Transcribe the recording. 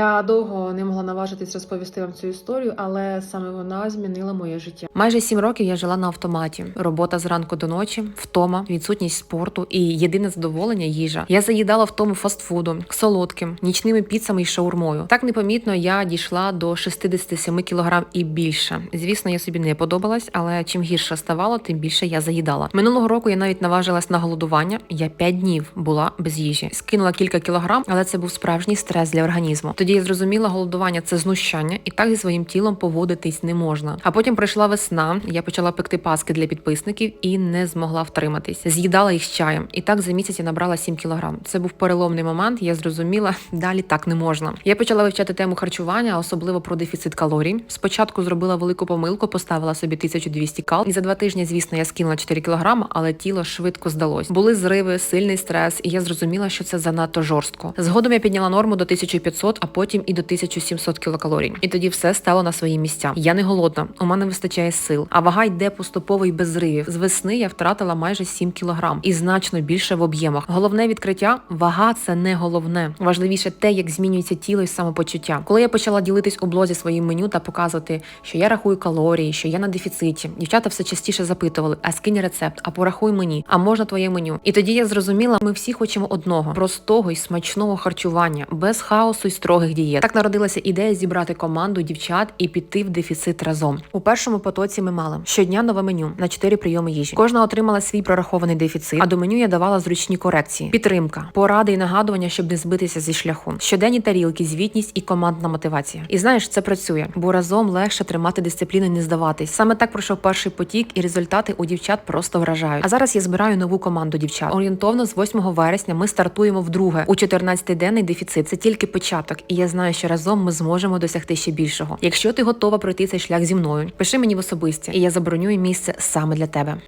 Я довго не могла наважитись розповісти вам цю історію, але саме вона змінила моє життя. Майже сім років я жила на автоматі. Робота зранку до ночі, втома, відсутність спорту і єдине задоволення їжа. Я заїдала втому фастфудом, солодким, нічними піцами і шаурмою. Так непомітно я дійшла до 67 кілограм і більше. Звісно, я собі не подобалась, але чим гірше ставало, тим більше я заїдала. Минулого року я навіть наважилась на голодування. Я 5 днів була без їжі. Скинула кілька кілограм, але це був справжній стрес для організму. Тоді я зрозуміла, голодування це знущання, і так зі своїм тілом поводитись не можна. А потім прийшла весна. Я почала пекти паски для підписників і не змогла втриматись. З'їдала їх з чаєм. І так за місяць я набрала 7 кілограм. Це був переломний момент. Я зрозуміла, далі так не можна. Я почала вивчати тему харчування, особливо про дефіцит калорій. Спочатку зробила велику помилку, поставила собі 1200 кал. І за два тижні, звісно, я скинула 4 кілограми, але тіло швидко здалось. Були зриви, сильний стрес, і я зрозуміла, що це занадто жорстко. Згодом я підняла норму до 1500, а потім і до 1700 кілокалорій. І тоді все стало на свої місця. Я не голодна, у мене вистачає сил, а вага йде поступово і без зривів. З весни я втратила майже 7 кілограм і значно більше в об'ємах. Головне відкриття вага це не головне. Важливіше те, як змінюється тіло і самопочуття. Коли я почала ділитись у блозі своїм меню та показувати, що я рахую калорії, що я на дефіциті. Дівчата все частіше запитували: а скинь рецепт, а порахуй мені, а можна твоє меню. І тоді я зрозуміла, ми всі хочемо одного простого і смачного харчування, без хаосу і строгих дієт. Так народилася ідея зібрати команду дівчат і піти в дефіцит разом. У першому потоці ми мали щодня нове меню на 4 прийоми їжі. Кожна отримала свій прорахований дефіцит. А до меню я давала зручні корекції, підтримка, поради і нагадування, щоб не збитися зі шляху. Щоденні тарілки, звітність і командна мотивація. І знаєш, це працює, бо разом легше тримати дисципліну і не здаватись. Саме так пройшов перший потік, і результати у дівчат просто вражають. А зараз я збираю нову команду дівчат. Орієнтовно з 8 вересня ми стартуємо вдруге у 14-денний дефіцит. Це тільки початок, і я знаю, що разом ми зможемо досягти ще більшого. Якщо ти готова пройти цей шлях зі мною, пиши мені в особисті, і я забронюю місце саме для тебе.